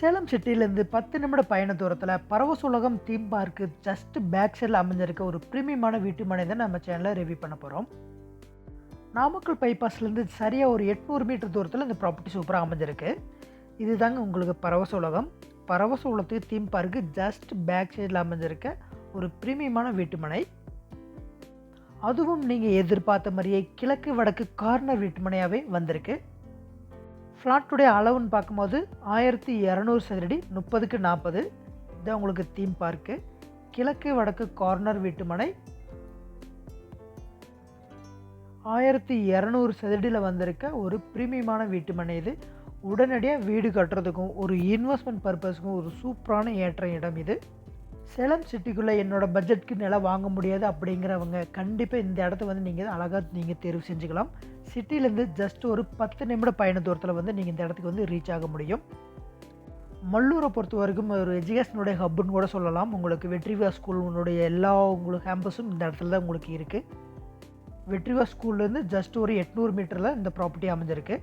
சேலம் சிட்டிலேருந்து பத்து நிமிட பயண தூரத்தில் Paravasulagam theme park just back சைடில் அமைஞ்சிருக்க ஒரு பிரீமியமான வீட்டு மனை தான் நம்ம சேனலில் ரிவ்யூ பண்ண போகிறோம் நாமக்கல் பைபாஸ்லேருந்து சரியாக ஒரு எட்நூறு மீட்டர் தூரத்தில் இந்த ப்ராப்பர்ட்டி சூப்பராக அமைஞ்சிருக்கு. இது தாங்க உங்களுக்கு பரவசுலகம். பரவசுலகத்துக்கு தீம் பார்க்கு ஜஸ்ட் பேக் சைடில் அமைஞ்சிருக்க ஒரு பிரீமியமான வீட்டு மனை. அதுவும் நீங்கள் எதிர்பார்த்த மாதிரியே கிழக்கு வடக்கு கார்னர் வீட்டு மனையாகவே வந்திருக்கு. ஃப்ளாட்டுடைய அளவுன்னு பார்க்கும்போது ஆயிரத்தி இரநூறு சதுரடி முப்பதுக்கு நாற்பது. இதான் உங்களுக்கு தீம் பார்க்கு கிழக்கு வடக்கு கார்னர் வீட்டு மனை ஆயிரத்தி இரநூறு சதுரடியில் வந்திருக்க ஒரு பிரீமியமான வீட்டு மனை இது. உடனடியாக வீடு கட்டுறதுக்கும் ஒரு இன்வெஸ்ட்மெண்ட் பர்பஸ்க்கும் ஒரு சூப்பரான ஏற்ற இடம் இது. சேலம் சிட்டிக்குள்ளே என்னோடய பட்ஜெட்க்கு நிலம் வாங்க முடியாது அப்படிங்கிறவங்க கண்டிப்பாக இந்த இடத்த வந்து நீங்கள் அழகாக நீங்கள் தேர்வு செஞ்சுக்கலாம். சிட்டிலேருந்து ஜஸ்ட் ஒரு பத்து நிமிட பயண தூரத்தில் வந்து நீங்கள் இந்த இடத்துக்கு வந்து ரீச் ஆக முடியும். மல்லூரை பொறுத்த வரைக்கும் ஒரு எஜுகேஷனுடைய ஹப்புன்னு கூட சொல்லலாம். உங்களுக்கு வெற்றிவா ஸ்கூலுடைய எல்லா உங்களுக்கு கேம்பஸும் இந்த இடத்துல தான் உங்களுக்கு இருக்குது வெற்றிவா ஸ்கூல்லேருந்து ஜஸ்ட் ஒரு எட்நூறு மீட்டரில் இந்த ப்ராப்பர்ட்டி அமைஞ்சிருக்கு.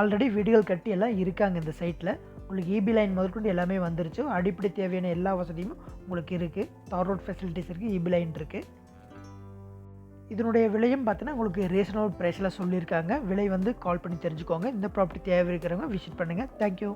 ஆல்ரெடி வீடுகள் கட்டி எல்லாம் இருக்காங்க இந்த சைட்டில் உங்களுக்கு இபி லைன் முதற்கொண்டு எல்லாமே வந்துருச்சு. அடிப்படை தேவையான எல்லா வசதியும் உங்களுக்கு இருக்குது தார் ரோட் ஃபெசிலிட்டிஸ் இருக்குது இபி லைன் இருக்குது இதனுடைய விலையும் பார்த்தீங்கன்னா உங்களுக்கு ரீசனபிள் ப்ரைஸில் சொல்லியிருக்காங்க. விலை வந்து கால் பண்ணி தெரிஞ்சுக்கோங்க. இந்த ப்ராப்பர்ட்டி தேவை இருக்கிறவங்க விசிட் பண்ணுங்கள் தேங்க்யூ